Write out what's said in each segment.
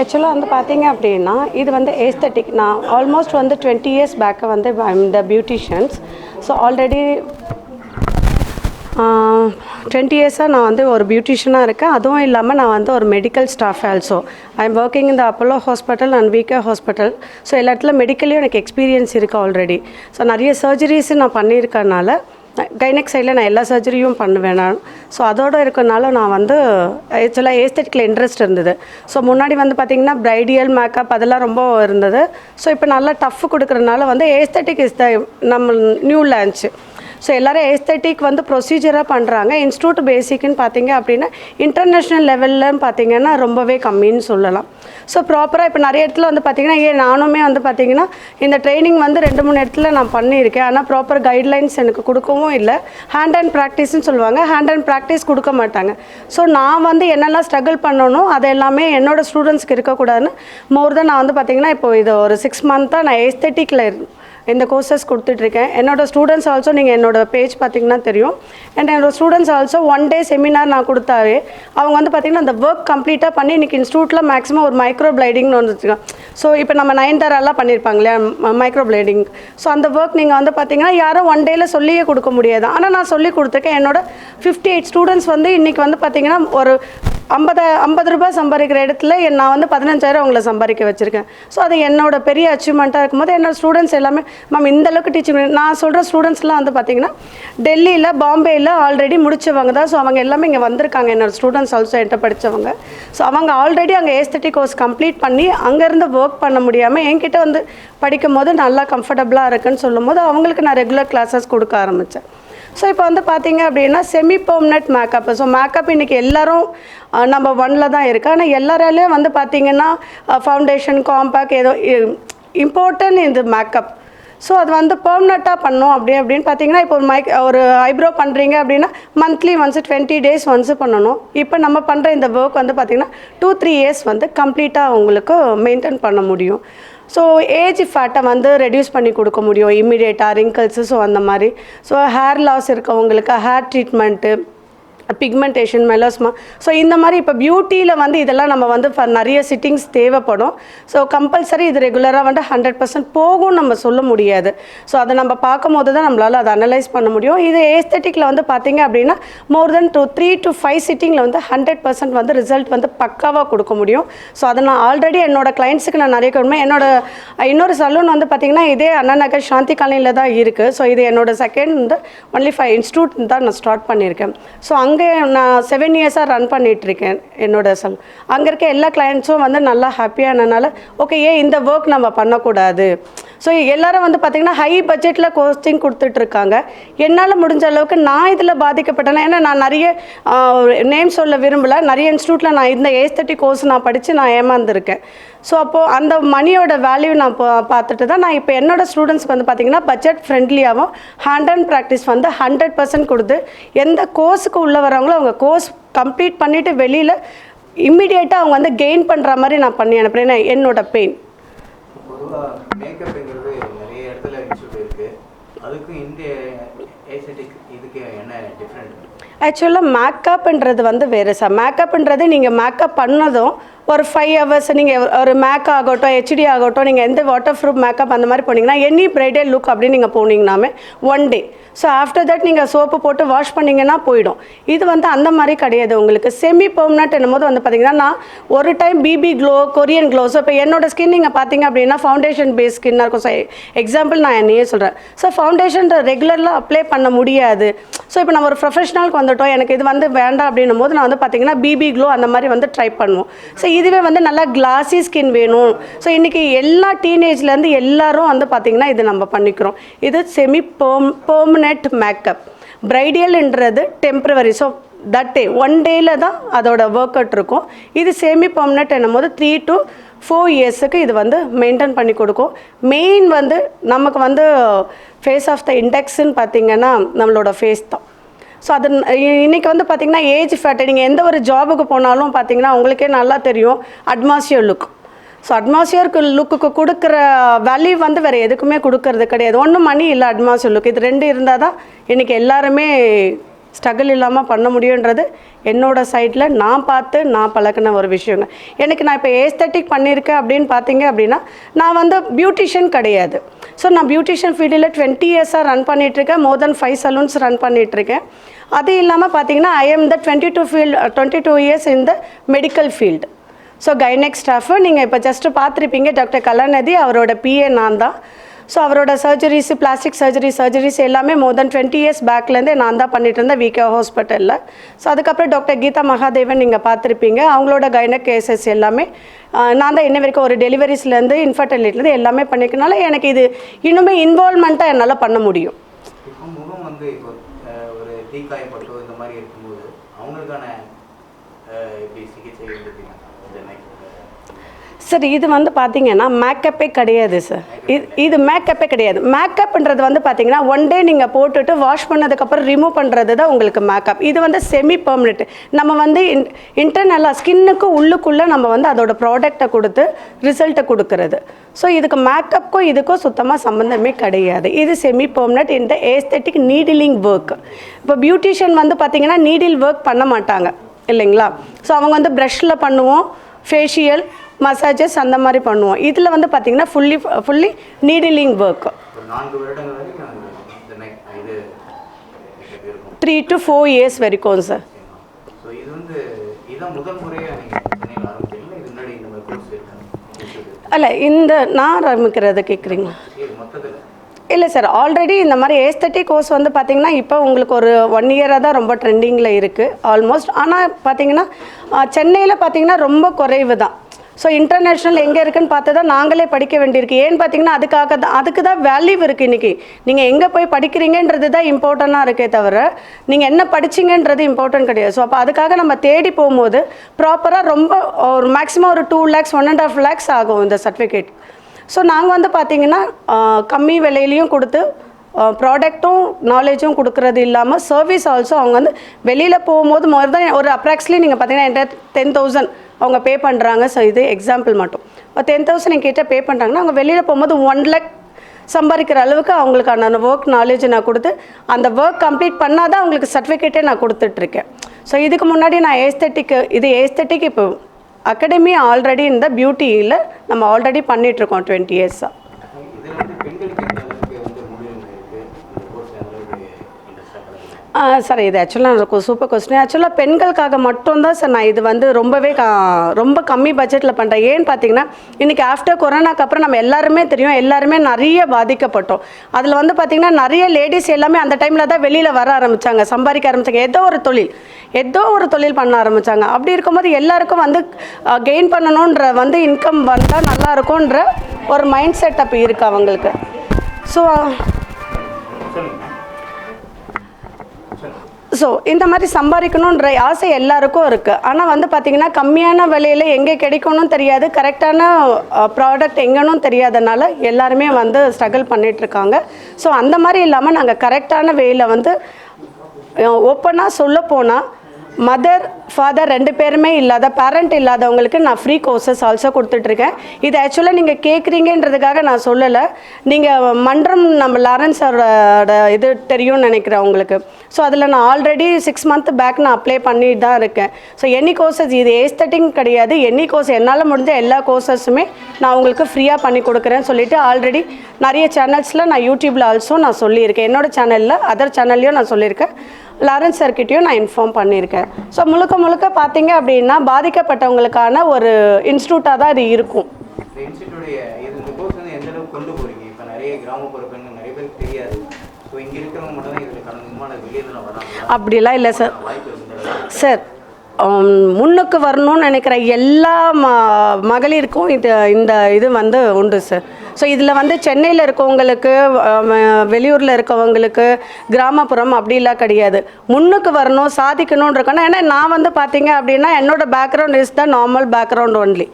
ஆக்சுவலாக வந்து பார்த்தீங்க அப்படின்னா இது வந்து ஏஸ்தட்டிக் நான் ஆல்மோஸ்ட் வந்து டுவெண்ட்டி இயர்ஸ் பேக்கை வந்து இந்த பியூட்டிஷியன்ஸ் ஸோ ஆல்ரெடி டுவெண்ட்டி இயர்ஸாக நான் வந்து ஒரு பியூட்டிஷியனாக இருக்கேன். அதுவும் இல்லாமல் நான் வந்து ஒரு medical staff also I am working இந்த Apollo hospital and V K hospital so எல்லா இடத்துல மெடிக்கலையும் எனக்கு எக்ஸ்பீரியன்ஸ் இருக்குது ஆல்ரெடி ஸோ நிறைய சர்ஜரிஸ் நான் பண்ணியிருக்கனால கைனக் சைடில் நான் எல்லா சர்ஜரியும் பண்ணுவேன் நான். ஸோ அதோடு இருக்கறனால நான் வந்து ஆக்சுவலாக ஏஸ்தட்டிக்கில் இன்ட்ரெஸ்ட் இருந்தது. ஸோ முன்னாடி வந்து பார்த்திங்கன்னா ப்ரைடியல் மேக்கப் அதெல்லாம் ரொம்ப இருந்தது. ஸோ இப்போ நல்லா டஃப் கொடுக்குறதுனால வந்து ஏஸ்தட்டிக் இஸ் த நம்ம நியூ லான்ச்சு ஸோ எல்லாரும் ஏஸ்தட்டிக் வந்து ப்ரொசீஜராக பண்ணுறாங்க இன்ஸ்டியூட் பேசிக்னு பார்த்தீங்க அப்படின்னா இன்டர்நேஷ்னல் லெவல்லன்னு பார்த்தீங்கன்னா ரொம்பவே கம்மின்னு சொல்லலாம். ஸோ ப்ராப்பராக இப்போ நிறைய இடத்துல வந்து பார்த்தீங்கன்னா ஏன் நானுமே வந்து பார்த்தீங்கன்னா இந்த ட்ரைனிங் வந்து ரெண்டு மூணு இடத்துல நான் பண்ணியிருக்கேன். ஆனால் ப்ராப்பர் கைட்லைன்ஸ் எனக்கு கொடுக்கவும் இல்லை. ஹேண்ட் அண்ட் ப்ராக்டிஸ்னு சொல்லுவாங்க. ஹேண்ட் அண்ட் ப்ராக்டிஸ் கொடுக்க மாட்டாங்க. ஸோ நான் வந்து என்னெல்லாம் ஸ்ட்ரகிள் பண்ணணும் அது எல்லாமே என்னோடய ஸ்டூடெண்ட்ஸ்க்கு இருக்கக்கூடாதுன்னு மோர் தென் நான் வந்து பார்த்தீங்கன்னா இப்போ இது ஒரு சிக்ஸ் மந்த்தாக நான் ஏஸ்தட்டிக்கில் இந்த கோர்சஸ் கொடுத்துட்ருக்கேன். என்னோட ஸ்டூடெண்ட்ஸ் ஆல்சோ நீங்கள் என்னோட பேஜ் பார்த்தீங்கன்னா தெரியும். அண்ட் என்னோட students also one day seminar நான் கொடுத்தாவே அவங்க வந்து பார்த்தீங்கன்னா அந்த ஒர்க் கம்ப்ளீட்டாக பண்ணி இன்றைக்கி இன்ஸ்டியூட்டில் மேக்ஸிமம் ஒரு மைக்ரோ பிளைடிங்னு ஒன்று வச்சுருக்கோம் ஸோ இப்போ நம்ம நயன்தாரெல்லாம் பண்ணியிருப்பாங்க இல்லையா? மைக்ரோ பிளைடிங் ஸோ அந்த ஒர்க் நீங்கள் வந்து பார்த்தீங்கன்னா யாரும் ஒன் டேயில் சொல்லியே கொடுக்க முடியாது. ஆனால் நான் சொல்லி கொடுத்துருக்கேன். என்னோட ஃபிஃப்டி எயிட் ஸ்டூடெண்ட்ஸ் வந்து இன்றைக்கி வந்து பார்த்தீங்கன்னா ஒரு ஐம்பது ஐம்பது ரூபாய் சம்பாதிக்கிற இடத்துல நான் வந்து பதினஞ்சாயிரம் அவங்கள சம்பாதிக்க வச்சுருக்கேன். ஸோ அது என்னோட பெரிய அச்சீவ்மெண்ட்டாக இருக்கும்போது என்னோடய ஸ்டூடெண்ட்ஸ் எல்லாமே மேம் இந்த அளவுக்கு டீச்சிங் நான் சொல்கிற ஸ்டூடெண்ட்ஸ்லாம் வந்து பார்த்தீங்கன்னா டெல்லியில் பாம்பேயில் ஆல்ரெடி முடிச்சவங்க தான். ஸோ அவங்க எல்லாமே இங்கே வந்திருக்காங்க. என்னோடய ஸ்டூடெண்ட்ஸ் ஆல்சோ என்கிட்ட படித்தவங்க ஸோ அவங்க ஆல்ரெடி அங்கே ஏஸ்தட்டிக் கோர்ஸ் கம்ப்ளீட் பண்ணி அங்கேருந்து ஒர்க் பண்ண முடியாமல் என்கிட்ட வந்து படிக்கும் போது நல்லா கம்ஃபர்டபுளாக இருக்குன்னு சொல்லும்போது அவங்களுக்கு நான் ரெகுலர் கிளாஸஸ் கொடுக்க ஆரம்பித்தேன் ஸோ இப்போ வந்து பார்த்தீங்க அப்படின்னா semi permanent makeup so makeup இன்றைக்கி எல்லாரும் நம்ம ஒன்ல தான் இருக்குது ஆனால் எல்லாராலையும் வந்து பார்த்தீங்கன்னா ஃபவுண்டேஷன் காம்பேக்ட் ஏதோ இம்பார்ட்டன்ட் இந்த மேக்கப் ஸோ அது வந்து பெர்மனெண்ட்டாக பண்ணோம் அப்படி அப்படின்னு பார்த்தீங்கன்னா இப்போ ஒரு மைக் ஒரு ஐப்ரோ பண்ணுறீங்க அப்படின்னா monthly once twenty days once பண்ணணும். இப்போ நம்ம பண்ணுற இந்த ஒர்க் வந்து பார்த்திங்கன்னா டூ த்ரீ இயர்ஸ் வந்து கம்ப்ளீட்டாக உங்களுக்கு மெயின்டைன் பண்ண முடியும். ஸோ ஏஜ் ஃபேட்டை வந்து ரெடியூஸ் பண்ணி கொடுக்க முடியும். இம்மிடியேட்டாக ரிங்கிள்ஸு ஸோ அந்த மாதிரி. ஸோ ஹேர் லாஸ் இருக்கவங்களுக்கு hair treatment pigmentation melasma so இந்த மாதிரி இப்போ பியூட்டியில் வந்து இதெல்லாம் நம்ம வந்து நிறைய சிட்டிங்ஸ் தேவைப்படும். ஸோ கம்பல்சரி இது ரெகுலராக வந்து ஹண்ட்ரட் பர்சன்ட் போகும் நம்ம சொல்ல முடியாது. ஸோ அதை நம்ம பார்க்கும்போது தான் நம்மளால் அதை அனலைஸ் பண்ண முடியும். இது ஏஸ்தட்டிக்கில் வந்து பார்த்தீங்க அப்படின்னா more than two three to five சிட்டிங்கில் வந்து ஹண்ட்ரட் பர்சன்ட் வந்து ரிசல்ட் வந்து பக்காவாக கொடுக்க முடியும். ஸோ அதை நான் ஆல்ரெடி என்னோட கிளைண்ட்ஸுக்கு நான் நிறைய கொடுமை என்னோட இன்னொரு சலூன் வந்து பார்த்தீங்கன்னா இதே அண்ணா நகர் சாந்தி காலனியில் தான் இருக்குது ஸோ இது என்னோட செகண்ட் வந்து ஒன்லி ஃபைவ் இன்ஸ்டியூட் தான் நான் ஸ்டார்ட் பண்ணியிருக்கேன். ஸோ அங்கே அங்கே நான் செவன் இயர்ஸாக ரன் பண்ணிகிட்ருக்கேன் என்னோட சல் அங்கே இருக்க எல்லா கிளைண்ட்ஸும் வந்து நல்லா ஹாப்பியானனால ஓகே ஏன் இந்த ஒர்க் நம்ம பண்ணக்கூடாது? ஸோ எல்லாரும் வந்து பார்த்திங்கன்னா ஹை பட்ஜெட்டில் கோச்சிங் கொடுத்துட்ருக்காங்க. என்னால் முடிஞ்ச அளவுக்கு நான் இதில் பாதிக்கப்பட்டேன்னா ஏன்னா நான் நிறைய நேம் சொல்ல விரும்பலை. நிறைய இன்ஸ்டியூட்டில் நான் இந்த ஏஸ்தட்டிக் கோர்ஸ் நான் படித்து நான் ஏமாந்துருக்கேன். ஸோ அப்போது அந்த மணியோட வேல்யூ நான் பா பார்த்துட்டு தான் நான் இப்போ என்னோடய ஸ்டூடெண்ட்ஸ்க்கு வந்து பார்த்திங்கன்னா பட்ஜெட் ஃப்ரெண்ட்லியாகவும் ஹேண்ட் அண்ட் ப்ராக்டிஸ் வந்து ஹண்ட்ரட் பர்சன்ட் கொடுத்து எந்த கோர்ஸுக்கு உள்ளே வரவங்களோ அவங்க கோர்ஸ் கம்ப்ளீட் பண்ணிவிட்டு வெளியில் இம்மிடியேட்டாக அவங்க வந்து கெயின் பண்ணுற மாதிரி நான் பண்ணி அனுப்புகிறேன் என்னோட பெயின் பொதுவாக மேக்கப்புங்கிறது நிறைய இடத்துல இன்ஸ்டியூட் இருக்கு. அதுக்கும் இந்திய இதுக்கு என்ன டிஃப்ரெண்ட் ஆக்சுவலாக மேக்கப்ன்றது வந்து வேறு சார் மேக்கப்ன்றது நீங்கள் மேக்கப் பண்ணதும் ஒரு ஃபைவ் ஹவர்ஸ் நீங்கள் ஒரு மேக் ஆகட்டும் ஹெச்டி ஆகட்டும் நீங்கள் எந்த வாட்டர் ப்ரூஃப் மேக்கப் அந்த மாதிரி போனீங்கன்னா எனி பிரைடல் லுக் அப்படின்னு நீங்கள் போனீங்கன்னாமே one day so after that நீங்கள் சோப்பு போட்டு வாஷ் பண்ணிங்கன்னா போயிடும். இது வந்து அந்த மாதிரி கிடையாது உங்களுக்கு. செமி பெர்மனட் என்னும்போது வந்து பார்த்தீங்கன்னா நான் ஒரு time BB glow Korean glow so இப்போ என்னோட ஸ்கின் நீங்கள் பார்த்தீங்க அப்படின்னா ஃபவுண்டேஷன் பேஸ் ஸ்கின்னாக இருக்கும். ஸோ எக்ஸாம்பிள் நான் என்னையே சொல்கிறேன் ஸோ ஃபவுண்டேஷன் ரெகுலரில் அப்ளை பண்ண முடியாது. ஸோ இப்போ நம்ம ஒரு ப்ரொஃபஷனலுக்கு வந்துட்டோம். எனக்கு இது வந்து வேண்டாம் அப்படின்னும் போது நான் வந்து பார்த்தீங்கன்னா பிபி க்ளோ அந்த மாதிரி வந்து ட்ரை பண்ணுவோம். ஸோ இதுவே வந்து நல்லா கிளாஸி ஸ்கின் வேணும். ஸோ இன்றைக்கி எல்லா டீனேஜ்லேருந்து எல்லாரும் வந்து பார்த்திங்கன்னா இது நம்ம பண்ணிக்கிறோம். இது semi perm permanent makeup பிரைடியல்ன்றது temporary so that day one டேயில் தான் அதோட ஒர்க் அவுட் இருக்கும். இது செமி பெர்மனெண்ட் என்னும் போது த்ரீ டு ஃபோர் இயர்ஸுக்கு இது வந்து மெயின்டைன் பண்ணி கொடுக்கும். மெயின் வந்து நமக்கு வந்து ஃபேஸ் ஆஃப் த இண்டெக்ஸ்ன்னு பார்த்தீங்கன்னா நம்மளோட ஃபேஸ் தான். ஸோ அது இன்றைக்கி இ- வந்து பார்த்தீங்கன்னா ஏஜ் ஃபேட்டை நீங்கள் எந்த ஒரு ஜாபுக்கு போனாலும் பார்த்தீங்கன்னா உங்களுக்கே நல்லா தெரியும். அட்மாஸ்பியர் லுக் ஸோ அட்மாஸ்பியருக்கு லுக்குக்கு கொடுக்குற வேல்யூ வந்து வேறு எதுக்குமே கொடுக்கறது கிடையாது. ஒன்றும் மணி இல்லை அட்மாஸ்பியர் லுக் இது ரெண்டு இருந்தால் தான் இன்றைக்கி எல்லாருமே ஸ்ட்ரகிள் இல்லாமல் பண்ண முடியுன்றது என்னோடய சைடில் நான் பார்த்து நான் பழக்கின ஒரு விஷயங்க. எனக்கு நான் இப்போ ஏஸ்தட்டிக் பண்ணியிருக்கேன் அப்படின்னு பார்த்தீங்க அப்படின்னா நான் வந்து பியூட்டிஷியன் கிடையாது. ஸோ நான் பியூட்டிஷியன் ஃபீல்டில் டுவெண்ட்டி இயர்ஸாக ரன் பண்ணிகிட்ருக்கேன் more than five salons run பண்ணிகிட்ருக்கேன் அது இல்லாமல் பார்த்தீங்கன்னா I am the twenty two field twenty two years in the medical field so gynaec staff நீங்கள் இப்போ ஜஸ்ட்டு பார்த்துருப்பீங்க. டாக்டர் கலாநிதி அவரோட பிஏ நான் தான். ஸோ அவரோட சர்ஜரிஸ் பிளாஸ்டிக் சர்ஜரி சர்ஜரிஸ் எல்லாமே மோர் தென் டுவெண்ட்டி இயர்ஸ் பேக்லேருந்தே நான் தான் பண்ணிட்டு இருந்தேன் விகே ஹாஸ்பிட்டலில் ஸோ அதுக்கப்புறம் டாக்டர் கீதா மகாதேவன் நீங்கள் பார்த்துருப்பீங்க. அவங்களோட கைனக் கேசஸ் எல்லாமே நான் தான் என்ன வரைக்கும் ஒரு டெலிவரிஸ்லேருந்து இன்ஃபர்டிலிட்டிலேருந்து எல்லாமே பண்ணிக்கனால எனக்கு இது இன்னுமே இன்வால்மெண்ட்டாக என்னால் பண்ண முடியும். முகம் வந்து ஒரு தீக்காயப்பட்டோ இந்த மாதிரி இருக்கும்போது அவங்களுக்கான எப்படி சிகிச்சை சார் இது வந்து பார்த்தீங்கன்னா மேக்கப்பே கிடையாது சார் இது இது மேக்கப்பே கிடையாது. மேக்கப்ன்றது வந்து பார்த்தீங்கன்னா ஒன் டே நீங்கள் போட்டுட்டு வாஷ் பண்ணதுக்கப்புறம் ரிமூவ் பண்ணுறது தான் உங்களுக்கு மேக்கப் இது வந்து செமி பெர்மனெண்ட் நம்ம வந்து இன் இன்டர்னலாக ஸ்கின்னுக்கு உள்ளுக்குள்ளே நம்ம வந்து அதோட ப்ராடக்டை கொடுத்து ரிசல்ட்டை கொடுக்கறது. ஸோ இதுக்கு மேக்கப்புக்கும் இதுக்கும் சுத்தமாக சம்மந்தமே கிடையாது. இது செமி பெர்மனெண்ட் இந்த ஏஸ்தெட்டிக் நீடிலிங் ஒர்க் இப்போ பியூட்டிஷியன் வந்து பார்த்தீங்கன்னா நீடில் ஒர்க் பண்ண மாட்டாங்க இல்லைங்களா? ஸோ அவங்க வந்து ப்ரஷில் பண்ணுவோம் ஃபேஷியல் மசாஜஸ் அந்த மாதிரி பண்ணுவோம். இதில் வந்து பார்த்தீங்கன்னா fully fully needling work three to four years வரைக்கும் சார் அல்ல இந்த நான் ஆரம்பிக்கிறத கேட்குறீங்களா இல்லை சார் ஆல்ரெடி இந்த மாதிரி ஏஸ்தட்டிக் கோர்ஸ் வந்து பார்த்தீங்கன்னா இப்போ உங்களுக்கு ஒரு ஒன் இயராக தான் ரொம்ப ட்ரெண்டிங்கில் இருக்குது ஆல்மோஸ்ட் ஆனால் பார்த்தீங்கன்னா சென்னையில் பார்த்தீங்கன்னா ரொம்ப குறைவு தான். ஸோ இன்டர்நேஷ்னல் எங்கே இருக்குன்னு பார்த்து தான் நாங்களே படிக்க வேண்டியிருக்கு. ஏன்னு பார்த்தீங்கன்னா அதுக்காக தான் அதுக்கு தான் வேல்யூ இருக்குது இன்றைக்கி நீங்கள் எங்கே போய் படிக்கிறீங்கன்றது தான் இம்பார்ட்டண்ட்டாக இருக்கே தவிர நீங்கள் என்ன படிச்சீங்கன்றது இம்பார்ட்டன்ட் கிடையாது. ஸோ அப்போ அதுக்காக நம்ம தேடி போகும்போது ப்ராப்பராக ரொம்ப ஒரு மேக்ஸிமம் ஒரு two lakhs one and half lakhs ஆகும் இந்த சர்டிஃபிகேட் ஸோ நாங்கள் வந்து பார்த்தீங்கன்னா கம்மி விலையிலையும் கொடுத்து ப்ராடக்ட்டும் நாலேஜும் கொடுக்கறது இல்லாமல் சர்வீஸ் ஆல்சோ அவங்க வந்து வெளியில் போகும்போது மோர் தான் ஒரு அப்ராக்ஸ்லி நீங்கள் பார்த்தீங்கன்னா என்கிட்ட டென் தௌசண்ட் அவங்க பே பண்ணுறாங்க ஸோ இது எக்ஸாம்பிள் மட்டும். டென் தௌசண்ட் எங்கிட்ட பே பண்ணுறாங்கன்னா அவங்க வெளியில் போகும்போது ஒன் லேக் சம்பாதிக்கிற அளவுக்கு அவங்களுக்கான அந்த ஒர்க் நாலேஜ் நான் கொடுத்து அந்த ஒர்க் கம்ப்ளீட் பண்ணால் தான் அவங்களுக்கு சர்டிஃபிகேட்டே நான் கொடுத்துட்ருக்கேன். ஸோ இதுக்கு முன்னாடி நான் ஏஸ்தட்டிக்கு இது ஏஸ்தட்டிக் இப்போ அகாடமி ஆல்ரெடி இந்த பியூட்டியில் நம்ம ஆல்ரெடி பண்ணிகிட்ருக்கோம் டுவெண்ட்டி இயர்ஸாக இதில் வந்து பெண்களுக்கு எந்த அளவுக்கு வந்து முன்னுரிமை இருக்குது இந்த கோர்ஸ் எந்த அளவுக்கு இன்ட்ரெஸ்டாக சார் இது ஆக்சுவலாக இருக்கும் சூப்பர் கொஸ்டின் ஆக்சுவலாக பெண்களுக்காக மட்டும்தான் சார் நான் இது வந்து ரொம்பவே ரொம்ப கம்மி பட்ஜெட்டில் பண்ணுறேன் ஏன்னு பார்த்தீங்கன்னா இன்றைக்கி ஆஃப்டர் கொரோனாக்கு அப்புறம் நம்ம எல்லாருமே தெரியும் எல்லாருமே நிறைய பாதிக்கப்பட்டோம். அதில் வந்து பார்த்திங்கன்னா நிறைய லேடிஸ் எல்லாமே அந்த டைமில் தான் வெளியில் வர ஆரம்பித்தாங்க சம்பாதிக்க ஆரம்பித்தாங்க ஏதோ ஒரு தொழில் ஏதோ ஒரு தொழில் பண்ண ஆரம்பித்தாங்க அப்படி இருக்கும்போது எல்லாருக்கும் வந்து கெயின் பண்ணணுன்ற வந்து இன்கம் வந்தால் நல்லா இருக்கும்ன்ற ஒரு மைண்ட் செட் அப்போ இருக்குது அவங்களுக்கு. ஸோ ஸோ இந்த மாதிரி சம்பாதிக்கணுன்ற ஆசை எல்லாருக்கும் இருக்குது ஆனால் வந்து பார்த்திங்கன்னா கம்மியான விலையில் எங்கே கிடைக்கணும் தெரியாது. கரெக்டான ப்ராடக்ட் எங்கேனும் தெரியாதனால எல்லாருமே வந்து ஸ்ட்ரகிள் பண்ணிகிட்ருக்காங்க ஸோ அந்த மாதிரி இல்லாமல் நாங்கள் கரெக்டான வேயில் வந்து ஓப்பனாக சொல்ல போனால் மதர் ஃபாதர் ரெண்டு பேருமே இல்லாத பேரண்ட் இல்லாதவங்களுக்கு நான் ஃப்ரீ கோர்சஸ் ஆல்சோ கொடுத்துட்ருக்கேன். இது ஆக்சுவலாக நீங்கள் கேட்குறீங்கன்றதுக்காக நான் சொல்லலை. நீங்கள் மன்றம் நம்ம லாரன்ஸ் அவரோட இது தெரியும்னு நினைக்கிறேன் உங்களுக்கு. ஸோ அதில் நான் ஆல்ரெடி சிக்ஸ் மந்த் பேக் நான் அப்ளை பண்ணிட்டு தான் இருக்கேன். ஸோ எனி கோர்சஸ் இது ஏஸ்தட்டிங் கிடையாது. எனி கோர்ஸ் என்னால் முடிஞ்ச எல்லா கோர்சஸுமே நான் உங்களுக்கு ஃப்ரீயாக பண்ணி கொடுக்குறேன்னு சொல்லிட்டு ஆல்ரெடி நிறைய சேனல்ஸில் நான் யூடியூப்பில் ஆல்சோ நான் சொல்லியிருக்கேன். என்னோடய சேனலில் அதர் சேனல்லையும் நான் சொல்லியிருக்கேன். லாரன்ஸ் சர்க்கிட்டையும் நான் இன்ஃபார்ம் பண்ணியிருக்கேன். ஸோ முழுக்க முழுக்க பார்த்தீங்க அப்படின்னா பாதிக்கப்பட்டவங்களுக்கான ஒரு இன்ஸ்டியூட்டாக தான் இது இருக்கும். அப்படிலாம் இல்லை சார். சார் முன்னுக்கு வரணும்னு நினைக்கிற எல்லா ம மகளிருக்கும் இது இந்த இது வந்து உண்டு சார். ஸோ இதில் வந்து சென்னையில் இருக்கவங்களுக்கு வெளியூரில் இருக்கவங்களுக்கு கிராமப்புறம் அப்படிலாம் கிடையாது. முன்னுக்கு வரணும் சாதிக்கணும்னு இருக்கணும் ஏன்னா நான் வந்து பார்த்தீங்க அப்படின்னா என்னோடய background is the normal background only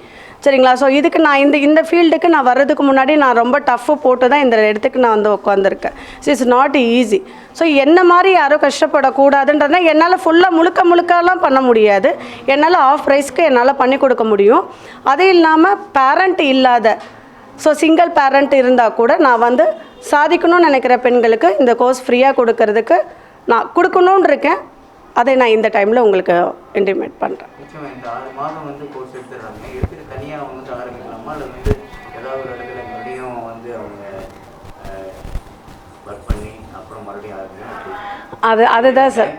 சரிங்களா? ஸோ இதுக்கு நான் இந்த இந்த ஃபீல்டுக்கு நான் வர்றதுக்கு முன்னாடி நான் ரொம்ப டஃப்பு போட்டு தான் இந்த இடத்துக்கு நான் வந்து உட்காந்துருக்கேன் இட்ஸ் நாட் ஈஸி ஸோ என்ன மாதிரி யாரும் கஷ்டப்படக்கூடாதுன்றதுனா என்னால் ஃபுல்லாக முழுக்க முழுக்கெல்லாம் பண்ண முடியாது. என்னால் ஆஃப் ப்ரைஸ்க்கு என்னால் பண்ணி கொடுக்க முடியும். அது இல்லாமல் பேரண்ட் இல்லாத ஸோ சிங்கிள் பேரண்ட் இருந்தால் கூட நான் வந்து சாதிக்கணும்னு நினைக்கிற பெண்களுக்கு இந்த கோர்ஸ் ஃப்ரீயாக கொடுக்கறதுக்கு நான் கொடுக்கணுன்னு இருக்கேன். அதை நான் இந்த டைமில் உங்களுக்கு இன்டிமேட் பண்ணுறேன் அது அதுதான் சார்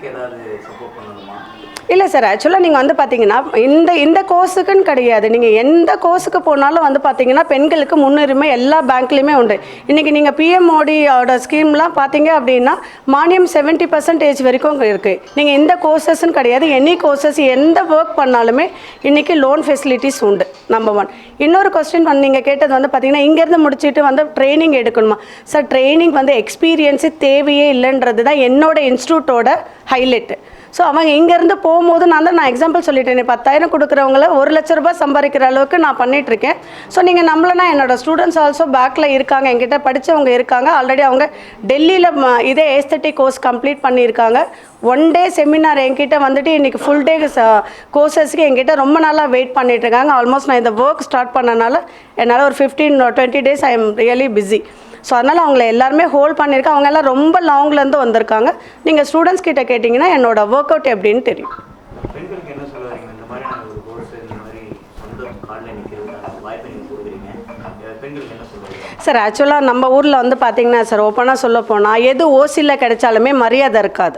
இல்லை சார் ஆக்சுவலாக நீங்கள் வந்து பார்த்தீங்கன்னா இந்த இந்த கோர்ஸுக்குன்னு கிடையாது. நீங்கள் எந்த கோர்ஸுக்கு போனாலும் வந்து பார்த்தீங்கன்னா பெண்களுக்கு முன்னுரிமை எல்லா பேங்க்லேயுமே உண்டு. இன்றைக்கி நீங்கள் பிஎம் மோடியோட ஸ்கீம்லாம் பார்த்தீங்க அப்படின்னா மானியம் செவன்ட்டி பர்சன்டேஜ் வரைக்கும் இருக்குது நீங்கள் இந்த கோர்சஸ்ன்னு கிடையாது. எனி கோர்சஸ் எந்த ஒர்க் பண்ணாலுமே இன்றைக்கி லோன் ஃபெசிலிட்டிஸ் உண்டு நம்பர் ஒன் இன்னொரு கொஸ்டின் வந்து நீங்கள் கேட்டது வந்து பார்த்தீங்கன்னா இங்கேருந்து முடிச்சுட்டு வந்து ட்ரைனிங் எடுக்கணுமா? சார் ட்ரைனிங் வந்து எக்ஸ்பீரியன்ஸு தேவையே இல்லைன்றது தான் என்னோட இன்ஸ்டியூட்டோட ஹைலைட்டு ஸோ அவங்க இங்கேருந்து போகும்போது நான் தான் நான் எக்ஸாம்பிள் சொல்லிட்டேன். பத்தாயிரம் கொடுக்குறவங்கள ஒரு லட்ச ரூபாய் சம்பாதிக்கிற அளவுக்கு நான் பண்ணிட்டு இருக்கேன் ஸோ நீங்கள் நம்மளனா என்னோட ஸ்டூடெண்ட்ஸ் ஆல்சோ பேக்கில் இருக்காங்க. என்கிட்ட படித்தவங்க இருக்காங்க. ஆல்ரெடி அவங்க டெல்லியில் இதே ஏஸ்தட்டிக் கோர்ஸ் கம்ப்ளீட் பண்ணியிருக்காங்க. ஒன் டே செமினார் என்கிட்ட வந்துட்டு இன்றைக்கி ஃபுல் டே கோர்சஸ்க்கு என்கிட்ட ரொம்ப நாளாக வெயிட் பண்ணிட்டு இருக்காங்க ஆல்மோஸ்ட் நான் இந்த ஒர்க் ஸ்டார்ட் பண்ணனால என்னால் ஒரு fifteen twenty days I am really busy so அதனால் அவங்கள எல்லாருமே ஹோல்ட் பண்ணியிருக்கேன். அவங்க எல்லாம் ரொம்ப லாங்லேருந்து வந்திருக்காங்க. நீங்கள் ஸ்டூடெண்ட்ஸ் கிட்ட கேட்டிங்கன்னா என்னோட ஒர்க் அவுட் எப்படின்னு தெரியும். சார் ஆக்சுவலாக நம்ம ஊரில் வந்து பார்த்தீங்கன்னா சார் ஓப்பனாக சொல்ல போனால் எது ஓசியில் கிடைச்சாலுமே மரியாதை இருக்காது.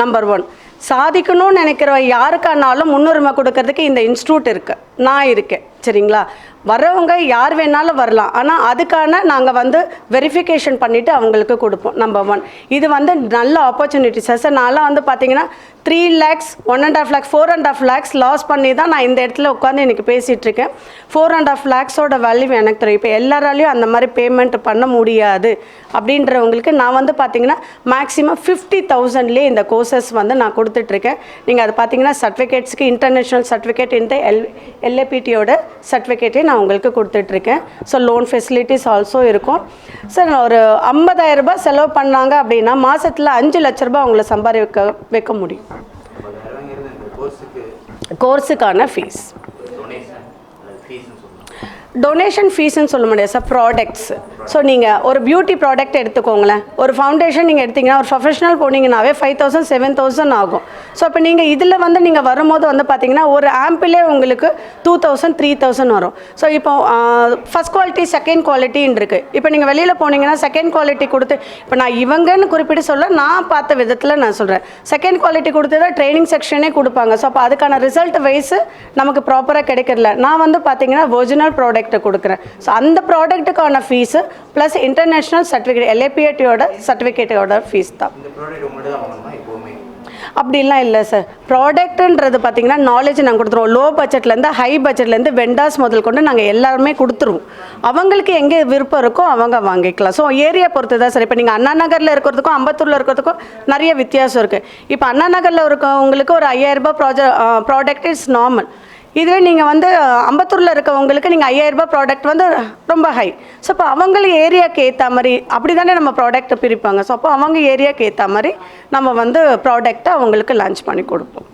நம்பர் ஒன் சாதிக்கணும்னு நினைக்கிற யாருக்கானாலும் முன்னுரிமை கொடுக்கறதுக்கு இந்த இன்ஸ்டியூட் இருக்குது நான் இருக்கேன். சரிங்களா? வரவங்க யார் வேணாலும் வரலாம். ஆனால் அதுக்கான நாங்கள் வந்து வெரிஃபிகேஷன் பண்ணிவிட்டு அவங்களுக்கு கொடுப்போம் நம்பர் ஒன் இது வந்து நல்ல ஆப்பர்ச்சுனிட்டி சார் சார் நான்லாம் வந்து பார்த்தீங்கன்னா three lakhs one and half lakhs four and half lakhs loss பண்ணி தான் நான் இந்த இடத்துல உட்காந்து எனக்கு பேசிகிட்டு இருக்கேன். ஃபோர் அண்ட் ஆஃப் லேக்ஸோட வேல்யூ எனக்கு தெரியும். இப்போ எல்லாராலையும் அந்த மாதிரி பேமெண்ட் பண்ண முடியாது. அப்படின்றவங்களுக்கு நான் வந்து பார்த்தீங்கன்னா மேக்ஸிமம் ஃபிஃப்டி தௌசண்ட்லேயே இந்த கோர்சஸ் வந்து நான் கொடுத்துட்ருக்கேன் நீங்கள் அது பார்த்தீங்கன்னா சர்டிஃபிகேட்ஸ்க்கு இன்டர்நேஷ்னல் சர்டிஃபிகேட் இந்த எல் எல்ஏபிடியோட சர்டிஃபிகேட்டே நான் உங்களுக்கு கொடுத்துட்ருக்கேன். ஸோ லோன் ஃபெசிலிட்டிஸ் ஆல்சோ இருக்கும். சார் ஒரு 50000 ரூபாய் செலவு பண்ணாங்க அப்படின்னா மாதத்தில் அஞ்சு லட்ச ரூபாய் அவங்கள சம்பாதிக்க வைக்க முடியும். கோர்ஸுக்கான ஃபீஸ் டொனேஷன் அல்லது ஃபீஸ்னு சொல்லணும் டொனேஷன் ஃபீஸ்னு சொல்ல முடியாது. சார் ப்ராடக்ட்ஸ் ஸோ நீங்கள் ஒரு பியூட்டி ப்ராடக்ட் எடுத்துக்கோங்களேன். ஒரு ஃபவுண்டேஷன் நீங்கள் எடுத்தீங்கன்னா ஒரு ப்ரொஃபஷனல் போனீங்கன்னாவே ஃபைவ் தௌசண்ட் செவன் தௌசண்ட் ஆகும். ஸோ இப்போ நீங்கள் இதில் வந்து நீங்கள் வரும்போது வந்து பார்த்தீங்கன்னா ஒரு ஆம்பிளே உங்களுக்கு டூ தௌசண்ட் த்ரீ தௌசண்ட் வரும். ஸோ இப்போ ஃபஸ்ட் குவாலிட்டி செகண்ட் குவாலிட்டின்னு இருக்குது இப்போ நீங்கள் வெளியில் போனீங்கன்னா செகண்ட் குவாலிட்டி கொடுத்து இப்போ நான் இவங்கன்னு குறிப்பிட்டு சொல்ல நான் பார்த்த விதத்தில் நான் சொல்கிறேன் செகண்ட் குவாலிட்டி கொடுத்து தான் ட்ரைனிங் செக்ஷனே கொடுப்பாங்க. ஸோ அப்போ அதுக்கான ரிசல்ட் வைஸ் நமக்கு ப்ராப்பராக கிடைக்கிறதில்ல. நான் வந்து பார்த்தீங்கன்னா ஒரிஜினல் ப்ராடக்ட்டை கொடுக்குறேன். ஸோ அந்த ப்ராடக்ட்டுக்கான ஃபீஸு ப்ளஸ் இன்டர்நேஷ்னல் சர்டிஃபிகேட் எல்ஏபிஎட்டியோட சர்டிஃபிகேட்டோட ஃபீஸ் தான். அப்படிலாம் இல்லை சார் ப்ராடக்ட்டுன்றது பார்த்தீங்கன்னா நாலேஜ் நாங்கள் கொடுத்துருவோம். லோ பட்ஜெட்லேருந்து ஹை பட்ஜெட்லேருந்து வெண்டாஸ் முதல் கொண்டு நாங்கள் எல்லாருமே கொடுத்துருவோம். அவங்களுக்கு எங்கே விருப்பம் இருக்கோ அவங்க வாங்கிக்கலாம். ஸோ ஏரியா பொறுத்து தான் சார் இப்போ நீங்கள் அண்ணா நகரில் இருக்கிறதுக்கும் அம்பத்தூரில் இருக்கிறதுக்கும் நிறைய வித்தியாசம் இருக்குது இப்போ அண்ணா நகரில் இருக்கவங்களுக்கு ஒரு ஐயாயிரரூபா ப்ராஜெக்ட் ப்ராடக்ட் இஸ் நார்மல் இதுவே நீங்கள் வந்து அம்பத்தூரில் இருக்கவங்களுக்கு நீங்கள் ஐயாயிரரூபா ப்ராடக்ட் வந்து ரொம்ப ஹை ஸோ இப்போ அவங்களுக்கு ஏரியாவுக்கு ஏற்ற மாதிரி அப்படி தானே நம்ம ப்ராடக்ட்டை பிரிப்பாங்க. ஸோ அப்போ அவங்க ஏரியாவுக்கு ஏற்ற மாதிரி நம்ம வந்து ப்ராடக்ட்டை அவங்களுக்கு லான்ச் பண்ணி கொடுப்போம்.